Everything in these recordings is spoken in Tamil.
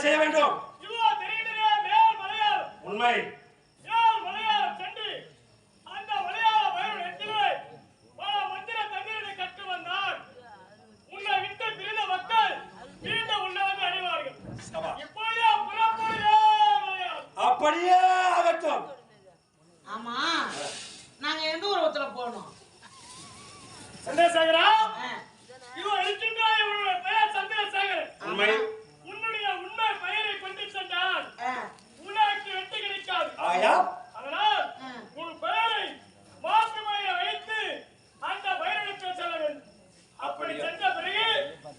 என்ன செய்ய வேண்டும்? உண்மை. அப்படியே ஆகட்டும் ஆமா. நாங்க எந்த ஊரத்துல போகணும் சந்திரசேகரா? பெயர் சந்திரசேகர் உண்மை உன்னுடைய உண்மை பெயரை கொண்டு சென்றால் ஆ, உனக்கு வெற்றி அதனால் பெயரை மாற்று பெயரை வைத்து அந்த பெயரிடத்தில் செல்ல வேண்டும் அப்படி சென்ற பிறகு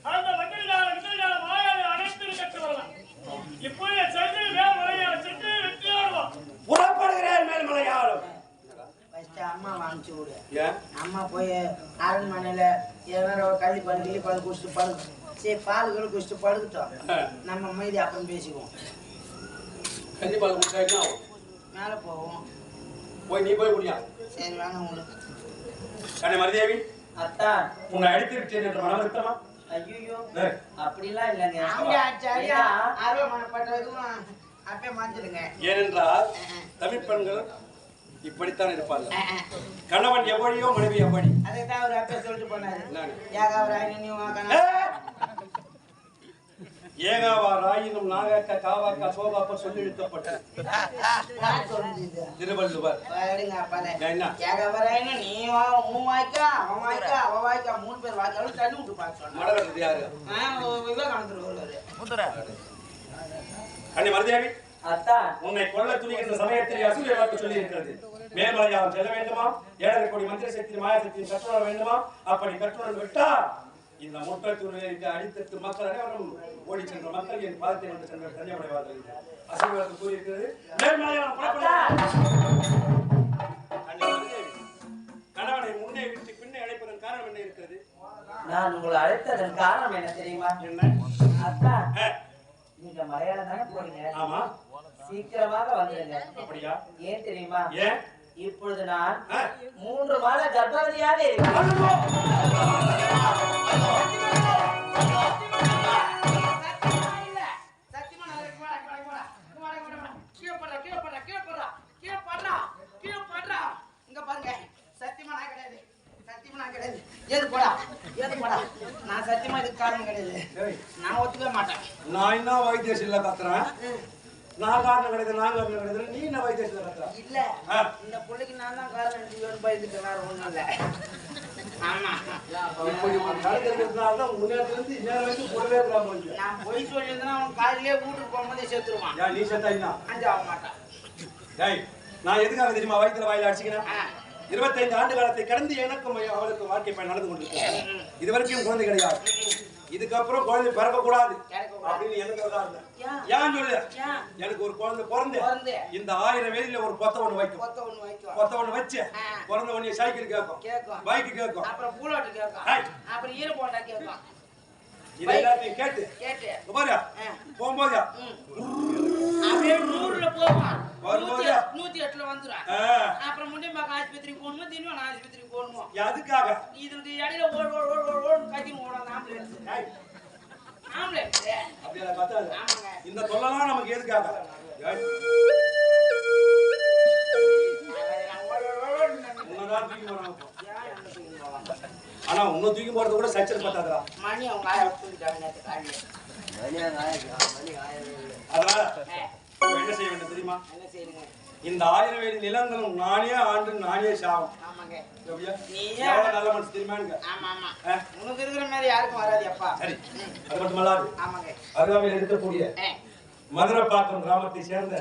அந்த மாயாவை அனைத்து கற்று வரலாம் இப்பொழுது சென்று மேல்மலையால் சென்று புறப்படுகிறேன் மேல்மலையாளும் first அம்மா வாங்கிச்சு விடு. அம்மா போய் அரண்மனையில ஏதாவது ஒரு கள்ளி பால் கிள்ளி பால் குடிச்சிட்டு படுக்கும் சரி பால் கூட குடிச்சிட்டு படுக்கட்டும். நம்ம மீதி அப்புறம் பேசிக்குவோம். கண்டிப்பா குடிச்சா என்ன ஆகும்? மேலே போவோம். போய் நீ போய் குடியா? சரி வேணாம் உங்களுக்கு மருதேவி அத்தா. உன்னை அடித்து விட்டேன் என்று மனம் வருத்தமா? ஐயோ அப்படிலாம் இல்லைங்க. அருவ மனப்பட்டதும் அப்பயே மாத்திடுங்க. ஏனென்றால் தமிழ் பெண்கள் இப்படித்தான் இருப்பார்கள். கணவன் எவ்வளியோ மனைவி எவ்வளி அதை தான் அவர் அப்பயே சொல்லிட்டு போனாரு. என்னன்னு? ஏகாவராயன் நீ வாக்கணும் ஏகாவா ராயினும் நாகாக்கா காவாக்கா சோபாப்பா சொல்லி இழுக்கப்பட்டது திருவள்ளுவர். என்ன? நீ வா அவன் வாய்க்கா வாய்க்கா மூணு பேர் வாய்க்காலும் விட்டு பார்க்க யாரு? விவேகானந்தர் மருதேவி அத்தா உன்னை கொல்ல துணிகின்ற சமயத்தில் அசூரிய வாக்கு சொல்லி இருக்கிறது மேல்மலையாளம் செல்ல வேண்டுமா? ஏழரை கோடி மந்திர சக்தி மாயா சக்தியின் கற்றுணர வேண்டுமா? அப்படி கற்றுணர்ந்து விட்டா இந்த முட்டை துறையை அடித்தட்டு மக்கள் அனைவரும் ஓடி சென்ற மக்கள் என் பாதத்தை வந்து சென்ற தஞ்சமடைவார்கள் வாக்கு கூறியிருக்கிறது கணவனை முன்னே விட்டு பின்னே அழைப்பதன் காரணம் என்ன இருக்கிறது? நான் உங்களை அழைத்ததன் காரணம் என்ன தெரியுமா? என்ன? அத்தா நீங்க மலையாளம் தானே போறீங்க? ஆமா. சீக்கிரமாக வந்துடுங்க அப்படியா? ஏன் தெரியுமா? ஏன்? இப்பொழுது நான் மூன்று மாத கர்ப்பவதியாக இருக்கிறேன். ஏது போடா நான் சத்தியமா இதுக்கு காரணம் கிடையாது. நான் ஒத்துக்கவே மாட்டேன். நான் என்ன வைத்தியசில்ல கத்துறேன்? நான் காரணம் கிடையாது நான் காரணம் கிடையாது. நீ என்ன வைத்தியசில்ல கத்துற? இல்ல. இந்த புள்ளைக்கு நான் தான் காரணம் எடுத்துக்கணும்னு பயந்துட்டு வேற ஒண்ணும் இல்ல. நான் பொய் சொல்லியிருந்தேன்னா அவன் காலையிலே வீட்டுக்கு போகும்போதே செத்துருவான். ஏன் நீ செத்தா என்ன? அஞ்சாக மாட்டான் நான் எதுக்காக தெரியுமா வயித்துல வாயில அடிச்சுக்கிறேன். இருபத்தைந்து ஆண்டு காலத்தை கடந்து எனக்கும் அவளுக்கு வாழ்க்கை பயன் நடந்து கொண்டிருக்கேன் இது வரைக்கும் குழந்தை கிடையாது இதுக்கப்புறம் குழந்தை பிறக்க கூடாது. அப்படின்னு எனக்கு ஏன்? சொல்லு? எனக்கு ஒரு குழந்தை பிறந்து. இந்த ஆயிரம் வேலையில ஒரு கொத்த ஒண்ணு வைக்கும் கொத்த ஒண்ணு ஒண்ணு வச்சு. பிறந்த உடனே சைக்கிள் கேட்கும் பைக் கேட்கும் அப்புறம் பூலோட்டு கேட்கும். அப்புறம் ஈர போண்டா கேட்கும் இது எல்லாத்தையும் கேட்டு கேட்டு பாரு. போகும்போது. அப்படியே நூறுல போவான்? நூத்தி எட்டுல வந்துடும் ஆ, அப்புறம் முண்டியம்பாக்கம் ஆஸ்பத்திரிக்கு போகணுமோ தினம் ஆஸ்பத்திரிக்கு போகணுமோ? அதுக்காக இதுக்கு இடையில ஓடு ஓடு ஓடு ஓடு ஓடு கத்தி ஓடும் ஆம்புலன்ஸ். ஆம்புலன்ஸ். அப்படியெல்லாம் கத்தாது ஆமாங்க. இந்த தொல்லலாம் நமக்கு எதுக்காக. ஆனா உன்னை தூக்கி போறது கூட சச்சல் பத்தாதுடா. மணி அவங்க அதனால என்ன செய்ய வேண்டும் தெரியுமா? இந்த ஆயிரம் வேலி நிலங்களும் நானே ஆண்டு நானே சாவும் எவ்வளவு நல்ல மனசு தெரியுமா எனக்கு? ஆமா ஆமா ஆ, உனக்கு இருக்கிற மாதிரி யாருக்கும் வராது அப்பா. சரி. அது மட்டுமல்லாது அருகாமையில் இருக்கக்கூடிய ஏ, மதுரப்பாக்கம் கிராமத்தை சேர்ந்த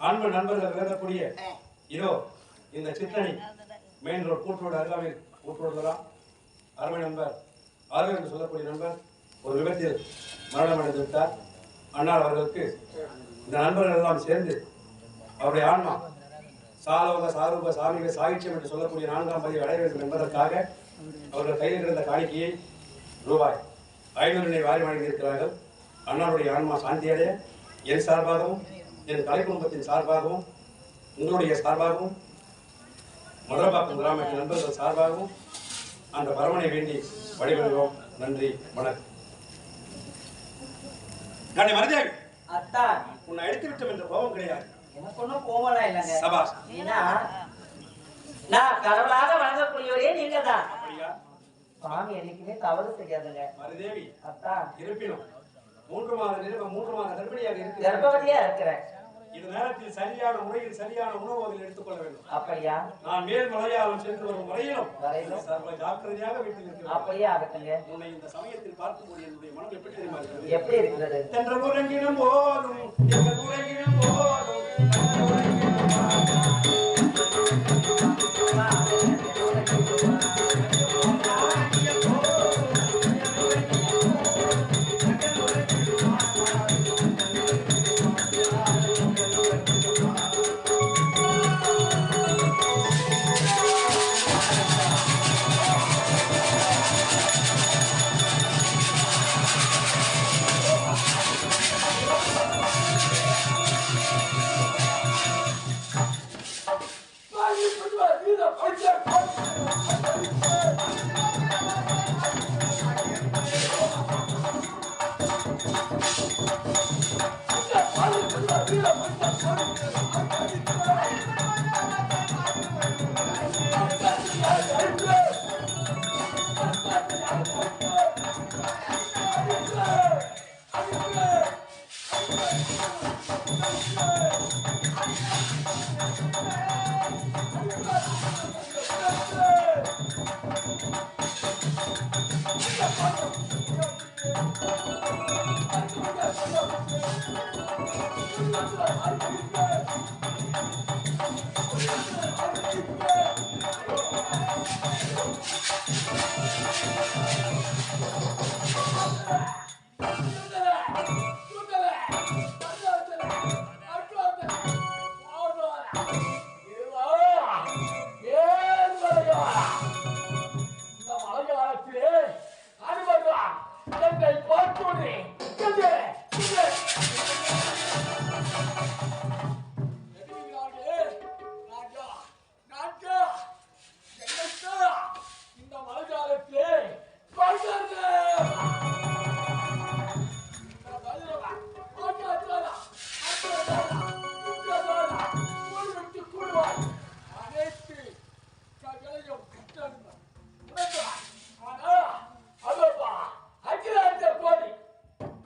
அன்பு நண்பர்கள் விளங்கக்கூடிய இதோ இந்த சித்தனி மெயின் ரோட் கூட்டுரோடு அருகாமையில் கூட்டுரோடு தான் அருமை நண்பர் அருள் என்று சொல்லக்கூடிய நண்பர் ஒரு விபத்தில் மரணம் அடைந்து விட்டார். அண்ணார் அவர்களுக்கு இந்த நண்பர்கள் எல்லாம் சேர்ந்து அவருடைய ஆன்மா சாலோக சாரூப சாமிக சாகித்யம் என்று சொல்லக்கூடிய நான்காம் பதிவு அடைய வேண்டும் என்பதற்காக அவர்கள் கையில் இருந்த காணிக்கையை ரூபாய் ஐநூறு வாரி வழங்கியிருக்கிறார்கள் அண்ணாவுடைய ஆன்மா சாந்தியடைய என் சார்பாகவும் என் கலை குடும்பத்தின் சார்பாகவும் உங்களுடைய சார்பாகவும் மதுரபாக்கம் கிராமத்தின் நண்பர்கள் சார்பாகவும் அந்த பரமனை வேண்டி வழிபடுகிறோம். நன்றி வணக்கம். கண்ணை மருதேவி அத்தா உன்னை எடுத்து விட்டோம் என்ற கோபம் கிடையாது. எனக்கு ஒன்றும் கோவலாம் இல்லைங்க. சபாஷ். ஏன்னா நான் கடவுளாக வழங்கக்கூடியவரே நீங்க தான் சாமி என்னைக்குமே தவறு செய்யாதுங்க. மருதேவி அத்தா இருப்பினும் மூன்று மாத மூன்று மாத கர்ப்பிணியாக இருக்கு கர்ப்பவதியா இருக்கிறேன். இந்த நேரத்தில் சரியான முறையில் சரியான உணவு அதில் எடுத்துக்கொள்ள வேண்டும். அப்படியா? நான் மேல் மலையாளம் சென்று வரும் வரையிலும் வரையிலும்? சர்வ ஜாக்கிரதையாக வீட்டில் இருக்கிறேன் அப்படியே ஆகட்டுங்க உன்னை இந்த சமயத்தில் பார்க்கும்போது என்னுடைய மனம் எப்படி தெரியுமா இருக்கிறது? எப்படி இருக்கிறது? தென்ற உறங்கினும் போதும் எங்கள் உறங்கினும் போதும்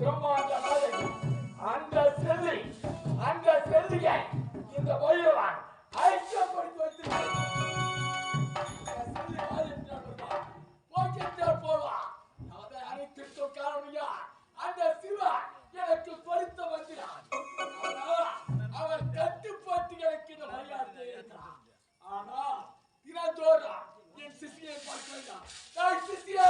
திரும்ப அந்த மாதிரி அந்த செல்லி அந்த செல்லியை இந்த பயிரவான் ஐக்கியப்படுத்தி வைத்திருக்கிறார் போவா அதை அனைத்து காரணியா அந்த சிவா எனக்கு பொருத்த வந்தார் அவர் கட்டுப்பாட்டு எனக்கு இந்த மரியாதை ஆனா தினந்தோறும் என் சிசியை பார்க்கிறார் சிசியா